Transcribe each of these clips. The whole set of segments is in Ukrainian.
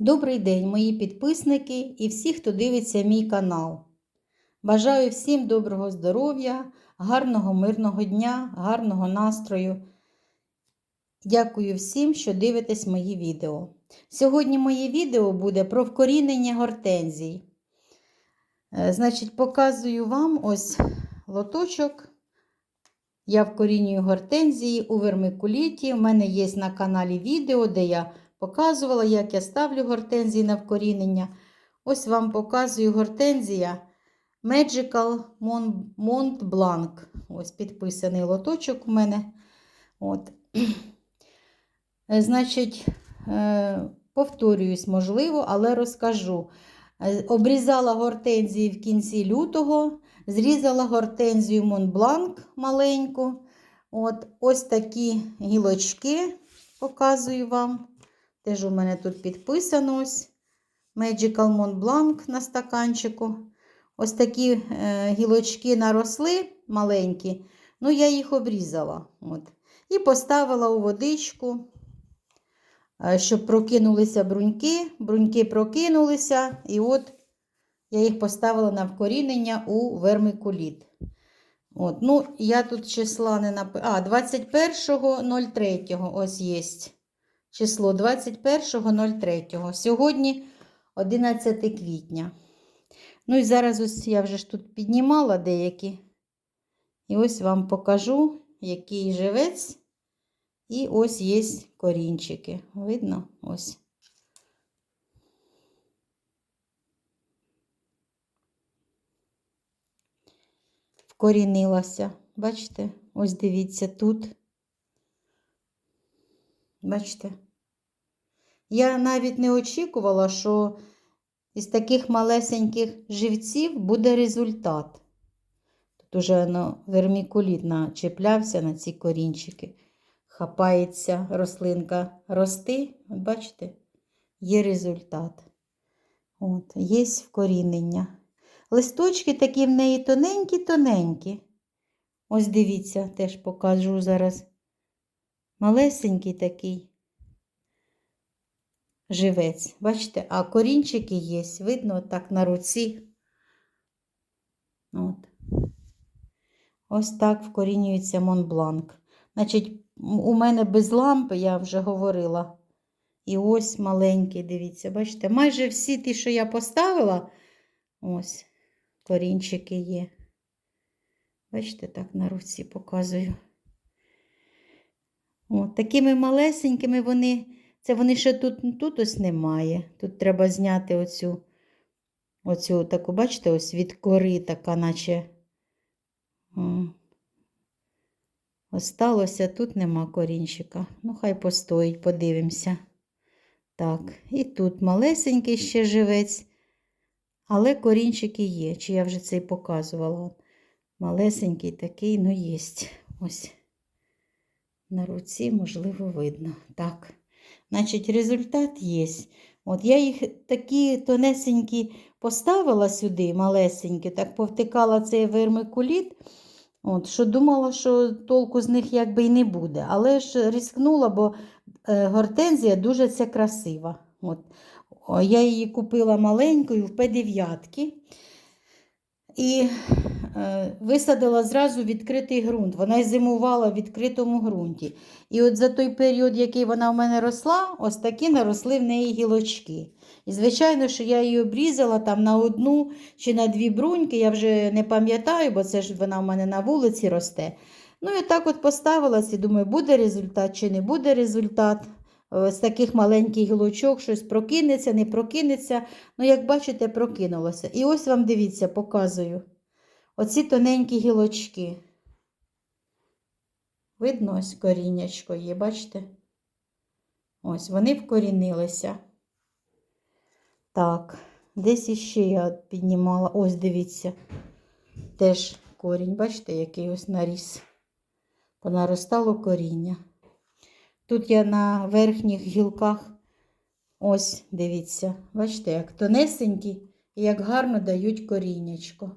Добрий день, мої підписники і всі, хто дивиться мій канал. Бажаю всім доброго здоров'я, гарного мирного дня, гарного настрою. Дякую всім, що дивитесь мої відео. Сьогодні моє відео буде про вкорінення гортензій. Е, Значить, показую вам ось лоточок. Я вкорінюю гортензії у вермикуліті. У мене є на каналі відео, де я показувала, як я ставлю гортензії на вкорінення. Ось вам показую гортензія Magical Mont Blanc. Ось підписаний лоточок у мене. От. Значить, повторююсь, можливо, але розкажу. Обрізала гортензії в кінці лютого, зрізала гортензію Монбланк маленьку. От, Ось такі гілочки показую вам. Теж у мене тут підписано ось Magical Mont Blanc на стаканчику. Ось такі е, гілочки наросли маленькі, ну я їх обрізала. От. І поставила у водичку, е, щоб прокинулися бруньки. Бруньки прокинулися, і от я їх поставила на вкорінення у вермикуліт. От, ну, Я тут числа не написала. А, 21.03 ось є. Число 21.03. Сьогодні 11 квітня. Ну і зараз ось я вже ж тут піднімала деякі. І ось вам покажу, який живець. І ось є корінчики. Видно? Ось. Вкорінилася. Бачите? Ось дивіться тут. Бачите? Я навіть не очікувала, що із таких малесеньких живців буде результат. Тут уже ну, вермікуліт начеплявся на ці корінчики. Хапається рослинка рости, бачите, є результат. От, Є вкорінення. Листочки такі в неї тоненькі-тоненькі. Ось дивіться, теж покажу зараз. Малесенький такий живець. Бачите, а корінчики є, видно, так на руці. От. Ось так вкорінюється Монбланк. Значить, у мене без лампи, я вже говорила. І ось маленький, дивіться, бачите, майже всі ті, що я поставила, ось корінчики є. Бачите, так на руці показую. От, Такими малесенькими вони, це вони ще тут тут ось немає. Тут треба зняти оцю, оцю таку, бачите, ось від кори, така, наче осталося, тут нема корінчика. Ну, хай постоїть, подивимося. Так, і тут малесенький ще живець, але корінчики є. Чи я вже цей показувала? Малесенький такий, ну, є. Ось на руці, можливо, видно. Так. Значить, результат є. От я їх такі тонесенькі поставила сюди, малесенькі, так повтикала цей вермикуліт, от, що думала, що толку з них якби й не буде. Але ж рискнула, бо е, гортензія дуже це красива. От. Я її купила маленькою в П9. І висадила зразу відкритий ґрунт. Вона й зимувала в відкритому ґрунті. І от за той період, який вона в мене росла, ось такі наросли в неї гілочки. І, звичайно, що я її обрізала там на одну чи на дві бруньки, я вже не пам'ятаю, бо це ж вона в мене на вулиці росте. Ну і так от поставилась і думаю, буде результат чи не буде результат. З таких маленьких гілочок щось прокинеться, не прокинеться. Ну, як бачите, прокинулося. І ось вам дивіться, показую. Оці тоненькі гілочки. Видно, ось коріннячко є, бачите? Ось, вони вкорінилися. Так, десь іще я піднімала, ось дивіться, теж корінь, бачите, який ось наріс. Понаростало коріння. Тут я на верхніх гілках, ось, дивіться, бачите, як тонесенькі і як гарно дають коріннячко.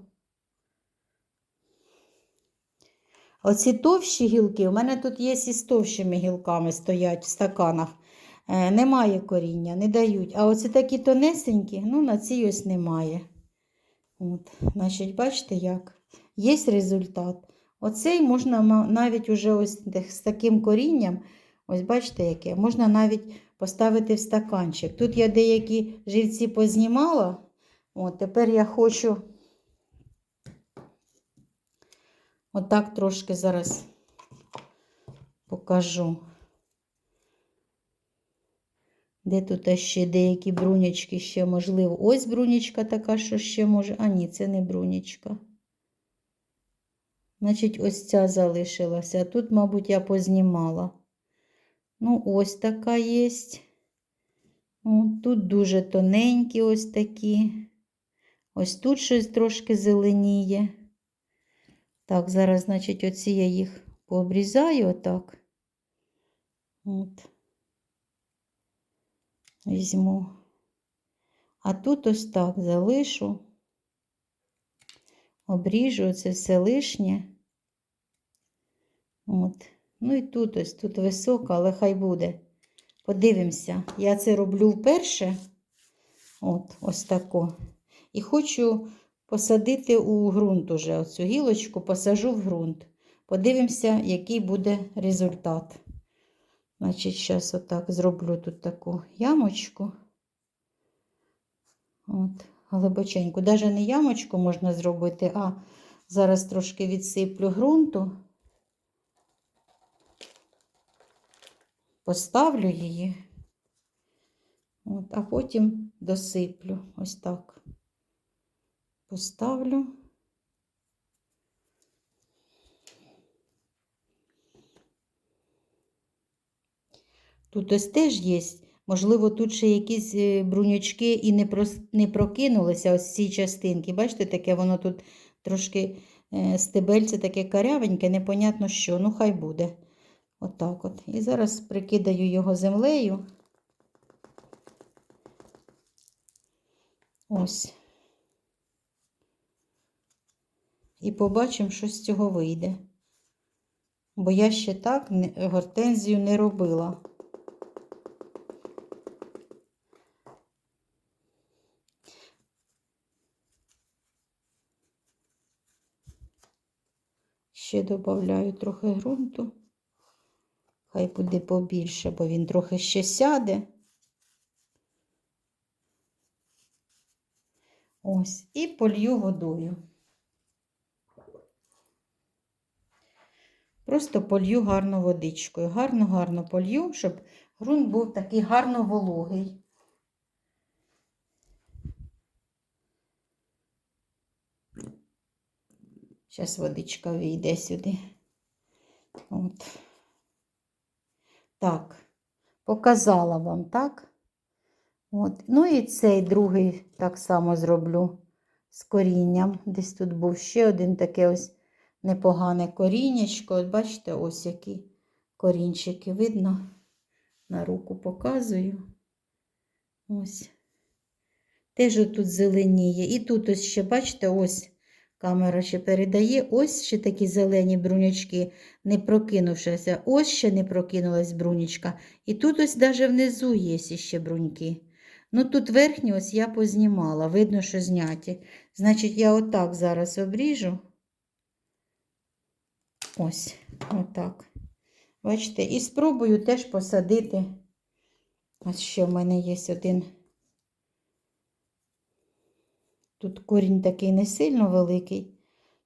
Оці товщі гілки, у мене тут є і з товщими гілками стоять в стаканах. е, немає коріння, не дають. А оце такі тонесенькі, ну на цій ось немає. От, значить, бачите як? Є результат. Оцей можна навіть уже ось з таким корінням, ось бачите яке, можна навіть поставити в стаканчик. Тут я деякі живці познімала. От, тепер я хочу отак трошки зараз покажу. Де тут ще деякі брунячки ще можливо. Ось брунячка така, що ще може. А ні, це не брунячка. Значить, ось ця залишилася. Тут, мабуть, я познімала. Ну, ось така є. О, тут дуже тоненькі ось такі. Ось тут щось трошки зеленіє. Так, зараз, значить, оці я їх пообрізаю отак. От. Візьму. А тут ось так залишу. Обріжу це все лишнє. От. Ну і тут ось, тут висока, але хай буде. Подивимося. Я це роблю вперше. От, ось тако. І хочу посадити у ґрунт уже. Оцю гілочку посажу в ґрунт. Подивимося, який буде результат. Значить, зараз отак зроблю тут таку ямочку. От, глибоченьку. Навіть не ямочку можна зробити, а зараз трошки відсиплю ґрунту. Поставлю її, От, а потім досиплю. Ось так. Поставлю. Тут ось теж є. Можливо, тут ще якісь е, бруньочки і не, прос... не прокинулися ось ці частинки. Бачите, таке воно тут трошки е, стебельце таке карявеньке, непонятно що. Ну, хай буде. Отак от. І зараз прикидаю його землею. Ось. І побачимо, що з цього вийде. Бо я ще так гортензію не робила. Ще додаю трохи ґрунту. Хай буде побільше, бо він трохи ще сяде. Ось, і полью водою. Просто полью гарно водичкою. Гарно-гарно полью, щоб ґрунт був такий гарно вологий. Зараз водичка вийде сюди. От. Так, показала вам, так? От. Ну і цей другий так само зроблю з корінням. Десь тут був ще один таке ось непогане коріннячко. От бачите, ось які корінчики видно. На руку показую. Ось. Теж тут зеленіє. І тут ось ще, бачите, ось камера ще передає. Ось ще такі зелені брунячки, не прокинувшися. Ось ще не прокинулась брунічка. І тут ось навіть внизу є ще бруньки. Ну тут верхні ось я познімала, видно, що зняті. Значить, я отак зараз обріжу. Ось, отак. Бачите, і спробую теж посадити. Ось ще в мене є один. Тут корінь такий не сильно великий,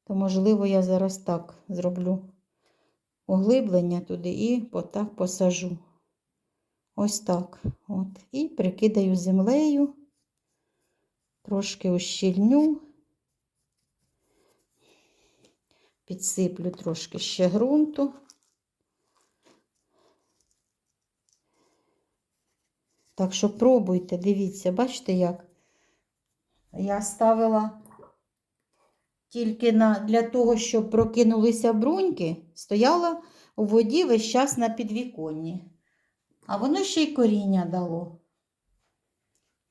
то, можливо, я зараз так зроблю углиблення туди і отак посажу. Ось так. От. І прикидаю землею, трошки ущільню, підсиплю трошки ще ґрунту. Так що пробуйте, дивіться, бачите, як я ставила тільки на, для того, щоб прокинулися бруньки, стояла у воді весь час на підвіконні. А воно ще й коріння дало.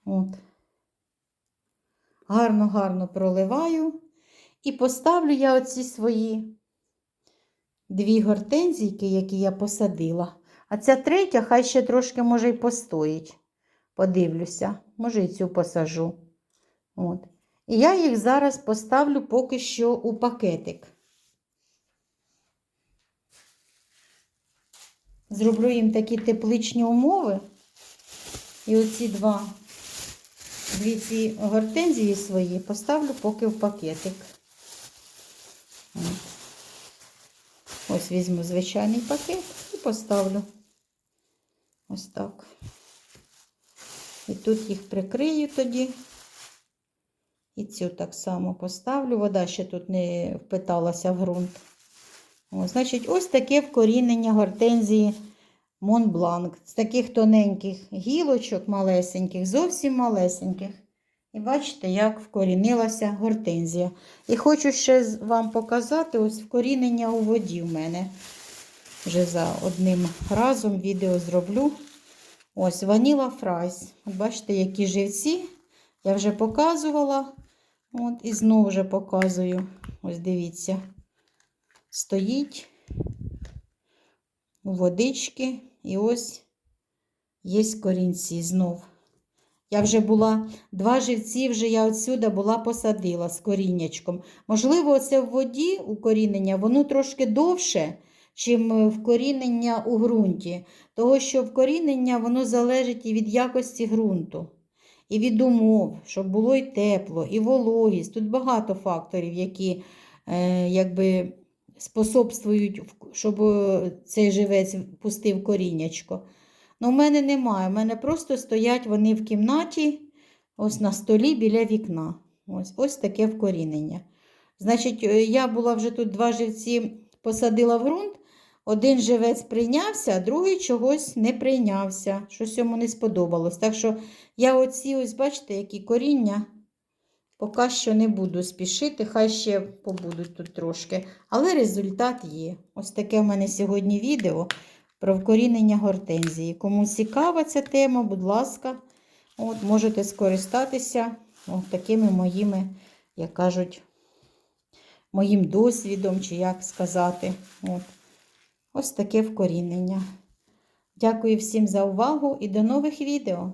От. Гарно-гарно проливаю. І поставлю я оці свої дві гортензійки, які я посадила. А ця третя, хай ще трошки може й постоїть. Подивлюся, може і цю посажу. От. І я їх зараз поставлю поки що у пакетик. Зроблю їм такі тепличні умови. І оці два, дві ці гортензії свої поставлю поки в пакетик. От. Ось візьму звичайний пакет і поставлю. Ось так. І тут їх прикрию тоді. І цю так само поставлю. Вода ще тут не впиталася в ґрунт. О, значить, ось таке вкорінення гортензії Монбланк. З таких тоненьких гілочок малесеньких, зовсім малесеньких. І бачите, як вкорінилася гортензія. І хочу ще вам показати ось вкорінення у воді в мене. Вже за одним разом відео зроблю. Ось ваніла фрайс. Бачите, які живці. Я вже показувала. От, і знову вже показую. Ось дивіться. Стоїть у водички. І ось є корінці знов. Я вже була, два живці вже я отсюди була посадила з коріннячком. Можливо, це в воді укорінення, воно трошки довше, чим вкорінення у ґрунті. Того, що вкорінення воно залежить і від якості ґрунту, і від умов, щоб було і тепло, і вологість. Тут багато факторів, які е, якби способствують, щоб е, цей живець пустив коріннячко. Ну, в мене немає. У мене просто стоять вони в кімнаті, ось на столі біля вікна. Ось, ось таке вкорінення. Значить, е, я була вже тут два живці посадила в ґрунт. Один живець прийнявся, а другий чогось не прийнявся. Щось йому не сподобалось. Так що я оці, ось бачите, які коріння. Поки що не буду спішити, хай ще побудуть тут трошки. Але результат є. Ось таке в мене сьогодні відео про вкорінення гортензії. Кому цікава ця тема, будь ласка, от, можете скористатися от такими моїми, як кажуть, моїм досвідом, чи як сказати. От. Ось таке вкорінення. Дякую всім за увагу і до нових відео!